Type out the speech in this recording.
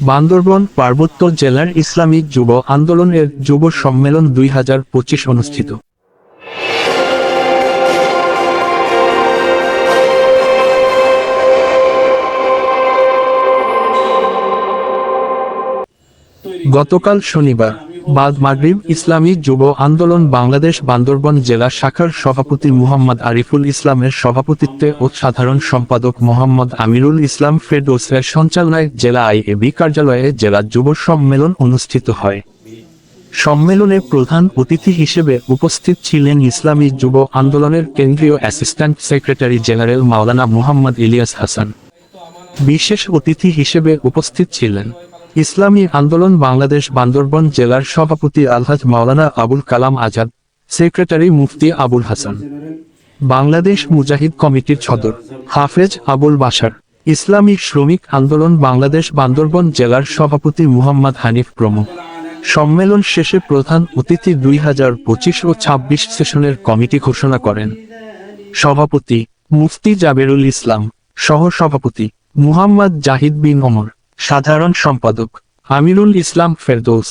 বান্দরবন পার্বত্য জেলার ইসলামিক যুব আন্দোলনের যুব সম্মেলন দুই হাজার পঁচিশ অনুষ্ঠিত। গতকাল শনিবার বাদ মাগরিব, ইসলামী যুব আন্দোলন বাংলাদেশ বান্দরবন জেলা শাখার সভাপতি মুহাম্মদ আরিফুল ইসলামের সভাপতিত্বে ও সাধারণ সম্পাদক মোহাম্মদ আমিরুল ইসলাম ফেরদৌসের সঞ্চালনায় জেলা আইএবি কার্যালয়ে জেলা যুব সম্মেলন অনুষ্ঠিত হয়। সম্মেলনে প্রধান অতিথি হিসেবে উপস্থিত ছিলেন ইসলামী যুব আন্দোলনের কেন্দ্রীয় assistant secretary general Maulana Muhammad Ilias Hasan. বিশেষ অতিথি হিসেবে উপস্থিত ছিলেন। ইসলামী আন্দোলন বাংলাদেশ বান্দরবন জেলার সভাপতি আলহাজ মাওলানা আবুল কালাম আজাদ, সেক্রেটারি মুফতি আবুল হাসান। বাংলাদেশ মুজাহিদ কমিটির সদর, হাফেজ আবুল বাশার। ইসলামী শ্রমিক আন্দোলন বাংলাদেশ বান্দরবন জেলার সভাপতি মুহাম্মদ হানিফ প্রমুখ। সম্মেলন শেষে প্রধান অতিথি দুই হাজার পঁচিশ ও ছাব্বিশ সেশনের কমিটি ঘোষণা করেন। সভাপতি মুফতি জাবেরুল ইসলাম সহ সভাপতি মুহাম্মদ জাহিদ বিন ওমর। সাধারণ সম্পাদক। আমিরুল ইসলাম ফেরদৌস।